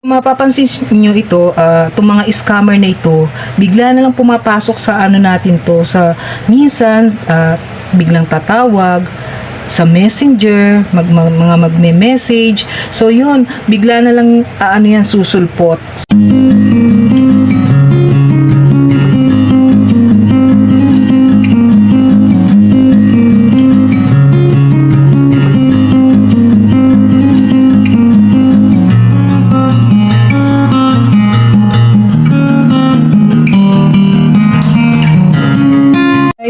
Mapapansin nyo ito, itong mga scammer na ito, bigla na lang pumapasok sa ano natin to, sa minsan, ah, biglang tatawag, sa messenger, mag, mag- mga magme-message. So yun, bigla na lang ah, ano yan, susulpot. Guys,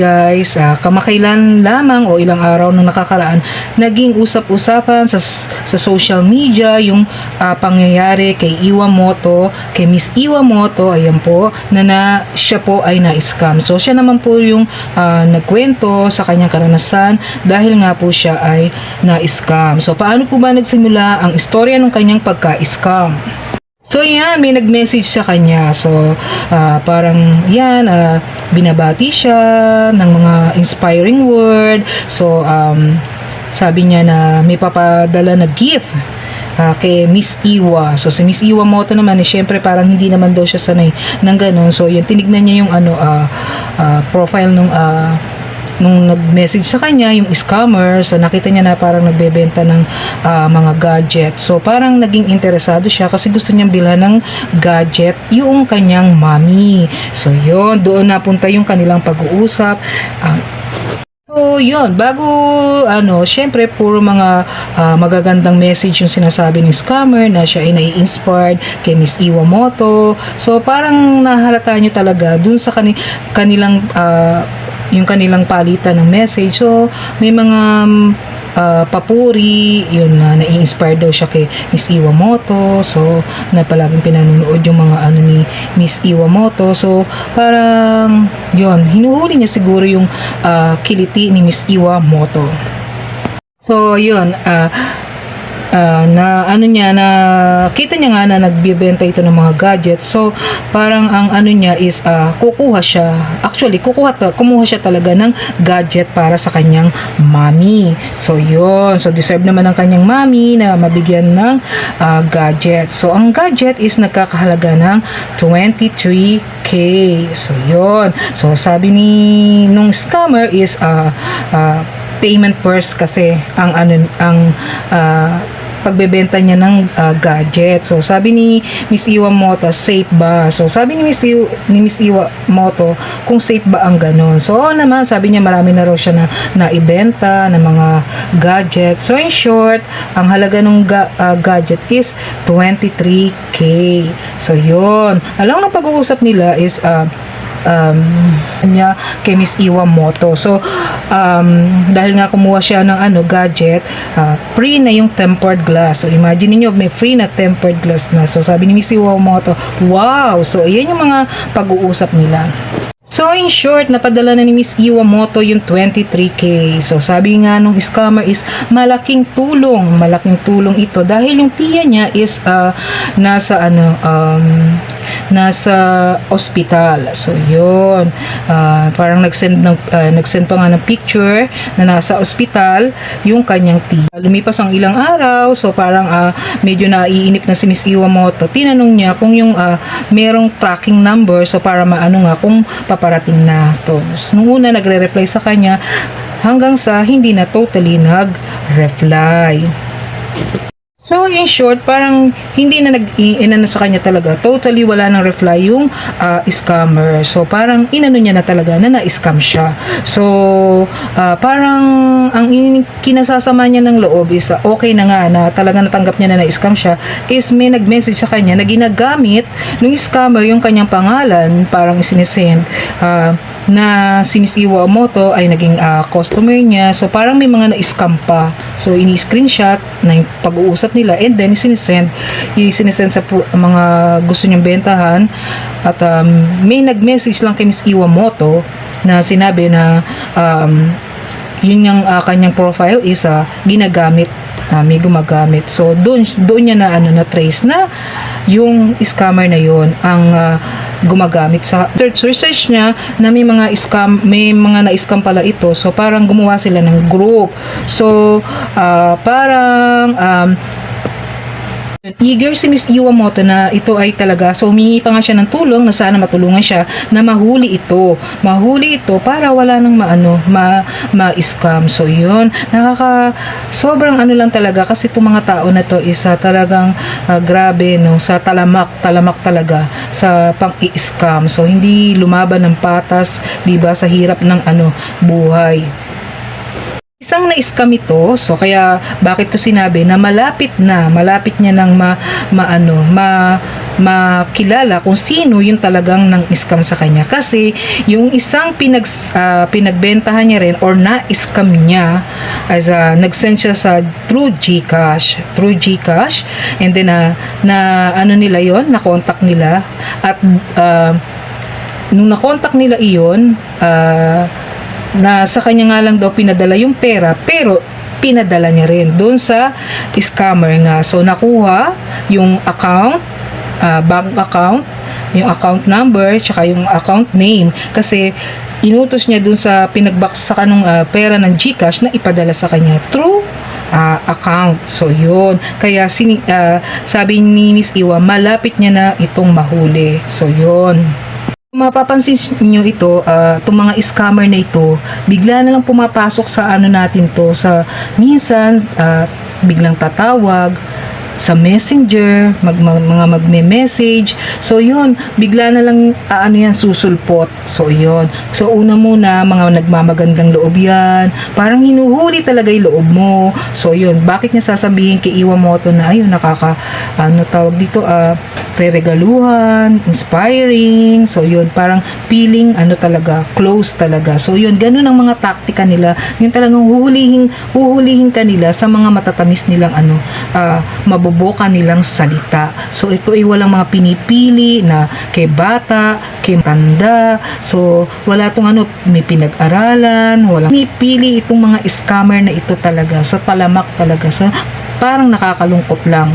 Guys, ah, kamakailan lamang o ilang araw nung nakakaraan, naging usap-usapan sa, sa social media yung ah, pangyayari kay Iwamoto, kay Miss Iwamoto, ayan po, na, na siya po ay na-scam. So, siya naman po yung ah, nagkwento sa kanyang karanasan dahil nga po siya ay na-scam. So, paano po ba nagsimula ang istorya ng kanyang pagka-scam? So yan, may nag-message sa kanya. So ah, parang yan, ah, binabati siya ng mga inspiring word. So um, sabi niya na may papadala na gift ah, kay Miss Iwa. So si Miss Iwa Moto naman, eh, syempre parang hindi naman daw siya sanay ng ganun. So yan, tinignan niya yung ano, ah, ah, profile nung ah, nung nag-message sa kanya, yung scammer, so nakita niya na parang nagbebenta ng ah, mga gadget. So parang naging interesado siya kasi gusto niyang bilhan ng gadget yung kanyang mommy. So yun, doon napunta yung kanilang pag-uusap. Ah, So, yun, bago, ano, syempre, puro mga ah, magagandang message yung sinasabi ng scammer na siya ay nai-inspired kay Miss Iwamoto. So, parang nahalata nyo talaga dun sa kani kanilang, ah, yung kanilang palitan ng message. So, may mga ah, papuri, yun na nai-inspire daw siya kay Miss Iwamoto. So, na palaging pinanonood yung mga ano ni Miss Iwamoto. So, parang, yun, hinuhuli niya siguro yung ah, kiliti ni Miss Iwamoto. So, yun, ah, ah, na ano niya na kita niya nga na nagbebenta ito ng mga gadgets. So parang ang ano niya is ah, kukuha siya. Actually kukuha ta, kumuha siya talaga ng gadget para sa kanyang mommy so yun. So deserve naman ng kanyang mommy na mabigyan ng ah, gadget. So ang gadget is nagkakahalaga ng 23k so yun. So sabi ni nung scammer is ah, ah, payment first kasi ang ano ang ah, pagbebenta niya ng ah, gadget. So sabi ni Miss Iwamoto, safe ba? So sabi ni Miss Iw- ni Miss Iwamoto kung safe ba ang ganon. So naman, sabi niya marami na raw siya na naibenta ng mga gadget. So in short, ang halaga ng ga- ah, gadget is 23k. So yun. Alam ng pag-uusap nila is ah, um, niya kay Miss Iwamoto. So, um, dahil nga kumuha siya ng ano, gadget, ah, free na yung tempered glass. So, imagine niyo may free na tempered glass na. So, sabi ni Miss Iwamoto, wow! So, ayan yung mga pag-uusap nila. So, in short, napadala na ni Miss Iwamoto yung 23K. So, sabi nga nung scammer is malaking tulong. Malaking tulong ito. Dahil yung tiya niya is ah, nasa ano, um, nasa ospital. So, yun. Ah, parang nag-send, ng, ah, nag-send pa nga ng picture na nasa ospital yung kanyang tiya. Lumipas ang ilang araw. So, parang ah, medyo naiinip na si Miss Iwamoto. Tinanong niya kung yung ah, merong tracking number. So, para maano nga kung paparating na to. So, nung una nagre-reply sa kanya hanggang sa hindi na totally nag-reply. So, in short, parang hindi na nag inano sa kanya talaga. Totally wala nang reply yung ah, scammer. So, parang inano niya na talaga na na-scam siya. So, ah, parang ang in- kinasasama niya ng loob is ah, okay na nga na talaga natanggap niya na na-scam siya is may nag-message sa kanya na ginagamit ng scammer yung kanyang pangalan parang sinisend ah, na si Miss Iwamoto ay naging ah, customer niya. So, parang may mga na-scam pa. So, ini-screenshot na pag-uusap nila and then sinisend sinisend sa mga gusto niyang bentahan at um, may nag-message lang kay Miss Iwamoto na sinabi na um, yun yung ah, kanyang profile is ah, ginagamit ah, may gumagamit. So doon doon niya na ano na trace na yung scammer na yon ang ah, gumagamit sa search research niya na may mga scam may mga na-scam pala ito. So parang gumawa sila ng group. So ah, parang um, Eager si Miss Iwamoto na ito ay talaga, so humingi pa nga siya ng tulong na sana matulungan siya na mahuli ito. Mahuli ito para wala nang maano, ma, ma-scam. So yun, nakaka, sobrang ano lang talaga kasi itong mga tao na to is ah, talagang ah, grabe no, sa talamak, talamak talaga sa pang-i-scam. So hindi lumaban ng patas, 'di ba sa hirap ng ano buhay. Isang na-scam ito, so kaya bakit ko sinabi na malapit na, malapit niya nang ma, maano, ma, makilala kung sino yung talagang nang scam sa kanya. Kasi yung isang pinag, ah, pinagbentahan niya rin or na-scam niya as a, nag-send siya sa through GCash, through GCash, and then na, na ano nila yon na contact nila at ah, nung na-contact nila iyon, ah, na sa kanya nga lang daw pinadala yung pera pero pinadala niya rin doon sa scammer nga. So nakuha yung account, ah, bank account, yung account number, tsaka yung account name kasi inutos niya doon sa pinagbaks sa kanong ah, pera ng GCash na ipadala sa kanya through ah, account. So, yun. Kaya, sini, ah, sabi ni Miss Iwa, malapit niya na itong mahuli. So, yun. Mapapansin niyo ito, ah, itong mga scammer na ito, bigla na lang pumapasok sa ano natin to, sa minsan, ah, biglang tatawag, sa messenger, mag, mga magme-message. So, yun, bigla na lang, ah, ano yan, susulpot. So, yun. So, una muna, mga nagmamagandang loob yan. Parang hinuhuli talaga yung loob mo. So, yun, bakit niya sasabihin kay Iwamoto na, ayun, nakaka, ano tawag dito, ah, re-regaluhan, inspiring. So, yun, parang feeling, ano talaga, close talaga. So, yun, ganun ang mga taktika nila. Yung talagang huhulihin, huhulihin ka nila sa mga matatamis nilang, ano, ah, maboboka nilang salita. So, ito ay walang mga pinipili na kay bata, kay tanda. So, wala tong ano, may pinag-aralan, walang pinipili itong mga scammer na ito talaga. So, palamak talaga. So, parang nakakalungkot lang.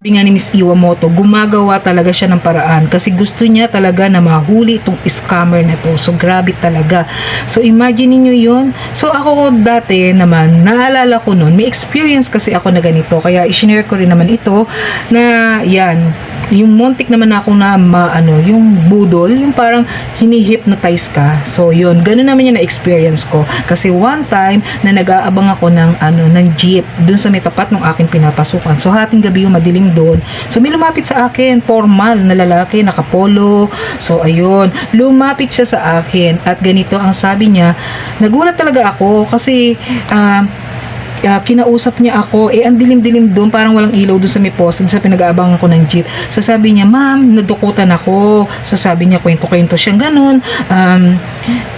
Sabi nga ni Miss Iwamoto, gumagawa talaga siya ng paraan kasi gusto niya talaga na mahuli itong scammer na to. So, grabe talaga. So, imagine niyo yon So, ako dati naman, naalala ko noon, may experience kasi ako na ganito. Kaya, isinare ko rin naman ito na yan, yung montik naman ako na maano, yung budol, yung parang hini-hypnotize ka. So, yun, ganun naman yung na-experience ko. Kasi one time, na nag-aabang ako ng, ano, ng jeep, dun sa may tapat ng aking pinapasukan. So, hating gabi yung madilim doon. So, may lumapit sa akin, formal na lalaki, nakapolo. So, ayun, lumapit siya sa akin. At ganito ang sabi niya, nagulat talaga ako kasi, ah, ah, kinausap niya ako, eh, ang dilim-dilim doon, parang walang ilaw doon sa may doon sa pinag-aabangan ko ng jeep. So, sabi niya, ma'am, nadukutan ako. So, sabi niya, kwento-kwento siyang ganun. Um,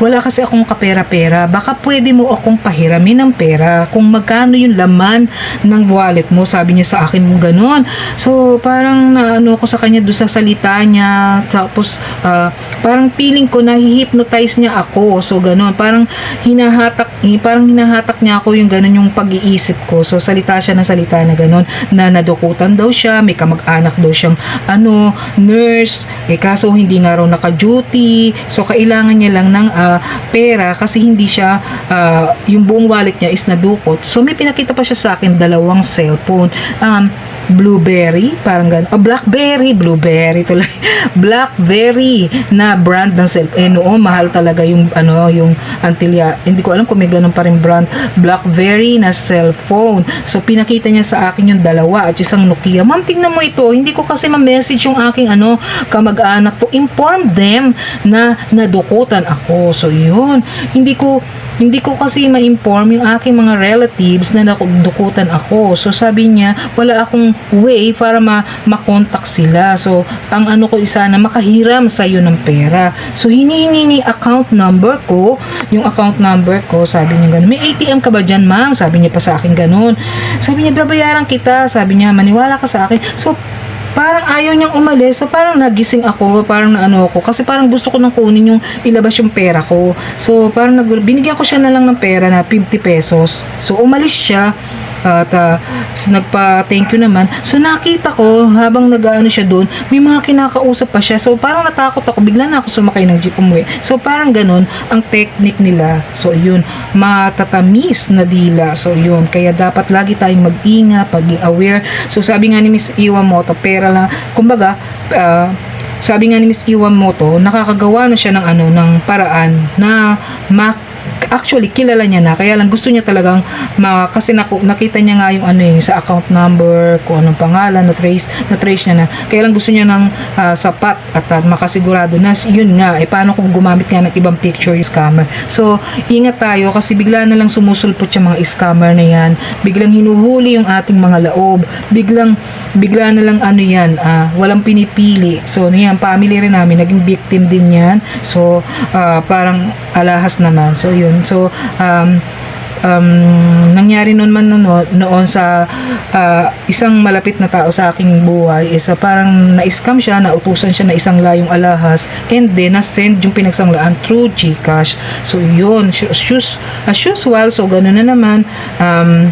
wala kasi akong kapera-pera. Baka pwede mo akong pahiramin ng pera kung magkano yung laman ng wallet mo. Sabi niya sa akin mo ganun. So, parang naano ko sa kanya doon sa salita niya. Tapos, ah, parang feeling ko na hypnotize niya ako. So, ganun. Parang hinahatak, parang hinahatak niya ako yung ganun yung pag-iisip ko. So, salita siya ng salita na ganun. Na nadukutan daw siya. May kamag-anak daw siyang, ano, nurse. Eh, kaso hindi nga raw naka-duty. So, kailangan niya lang ng ah, pera kasi hindi siya, ah, yung buong wallet niya is nadukot. So, may pinakita pa siya sa akin dalawang cellphone. Um, Blueberry, parang ganun. Oh, Blackberry, Blueberry tuloy. Blackberry na brand ng cellphone. Eh, noon, mahal talaga yung, ano, yung Antilya. Hindi ko alam kung may ganun pa rin brand. Blackberry na cellphone. So, pinakita niya sa akin yung dalawa at isang Nokia. Ma'am, tingnan mo ito. Hindi ko kasi ma-message yung aking, ano, kamag-anak to inform them na nadukutan ako. So, yun. Hindi ko, hindi ko kasi ma-inform yung aking mga relatives na nadukutan ako. So, sabi niya, wala akong way para ma makontak sila. So, ang ano ko isa na makahiram sa iyo ng pera. So, hinihingi ni account number ko, yung account number ko, sabi niya ganun. May ATM ka ba dyan, ma'am? Sabi niya pa sa akin ganun. Sabi niya, babayaran kita. Sabi niya, maniwala ka sa akin. So, parang ayaw niyang umalis. So, parang nagising ako, parang naano ako. Kasi parang gusto ko nang kunin yung ilabas yung pera ko. So, parang nag binigyan ko siya na lang ng pera na 50 pesos. So, umalis siya. At ah, s- nagpa-thank you naman. So nakita ko habang nag-ano siya doon, may mga kinakausap pa siya. So parang natakot ako, bigla na ako sumakay ng jeep umuwi. So parang ganun ang technique nila. So yun, matatamis na dila. So yun, kaya dapat lagi tayong mag-ingat, paging aware. So sabi nga ni Miss Iwamoto, pera lang, kumbaga, ah, sabi nga ni Miss Iwamoto, nakakagawa na siya ng ano, ng paraan na mak actually kilala niya na. Kaya lang gusto niya talagang ma, kasi naku, nakita niya nga yung ano eh, sa account number kung anong pangalan na trace na trace niya na. Kaya lang gusto niya ng ah, sapat at ah, makasigurado na yun nga eh paano kung gumamit nga ng ibang picture yung scammer. So ingat tayo kasi bigla na lang sumusulpot yung mga scammer na yan. Biglang hinuhuli yung ating mga laob. Biglang bigla na lang ano yan ah, walang pinipili. So ano yan family rin namin naging victim din yan. So ah, parang alahas naman. So yun so um, um, nangyari noon man noon, noon sa ah, isang malapit na tao sa aking buhay is ah, parang na-scam siya, nautusan siya na isang layong alahas and then na-send yung pinagsanglaan through Gcash. So yun, us- as usual, so gano'n na naman. Um,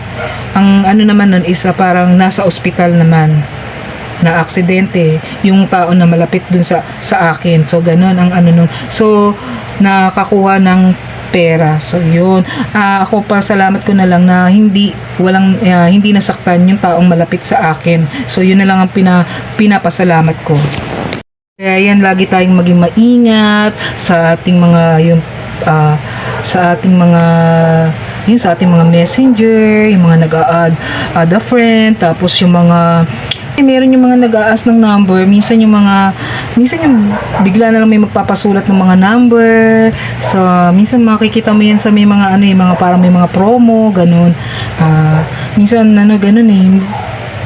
ang ano naman nun is ah, parang nasa ospital naman na aksidente yung tao na malapit dun sa sa akin so ganun ang ano nun so nakakuha ng pera. So yun. Ah, ako pa salamat ko na lang na hindi walang ah, hindi nasaktan yung taong malapit sa akin. So yun na lang ang pina, pinapasalamat ko. Kaya yan lagi tayong maging maingat sa ating mga yung ah, sa ating mga yun sa ating mga messenger, yung mga nag-a-add add a friend, tapos yung mga meron yung mga nag-aas ng number, minsan yung mga minsan yung bigla na lang may magpapasulat ng mga number. So, minsan makikita mo yan sa may mga ano yung mga parang may mga promo, ganun. Ah, minsan ano ganun eh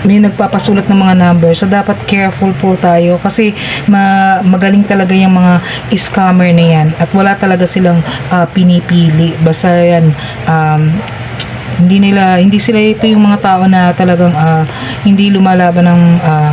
may nagpapasulat ng mga number so dapat careful po tayo kasi ma- magaling talaga yung mga scammer na yan at wala talaga silang ah, pinipili basta yan um, hindi nila hindi sila ito yung mga tao na talagang ah, hindi lumalaban ng ah,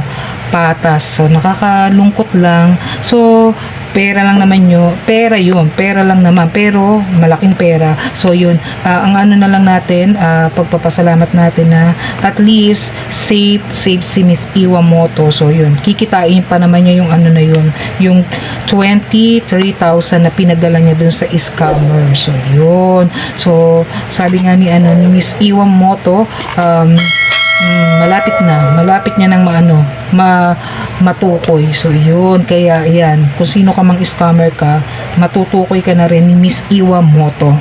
patas. So nakakalungkot lang. So pera lang naman yun. Pera yun. Pera lang naman. Pero malaking pera. So yun. Ah, ang ano na lang natin ah, pagpapasalamat natin na at least safe safe si Miss Iwamoto. So yun. Kikitain pa naman niya yung ano na yun. Yung 23,000 na pinadala niya dun sa scammer. So yun. So sabi nga ni ano ni Miss Iwamoto um, Mm, malapit na, malapit niya ng maano, ma matukoy. So yun, kaya yan, kung sino ka mang scammer ka, matutukoy ka na rin ni Miss Iwamoto.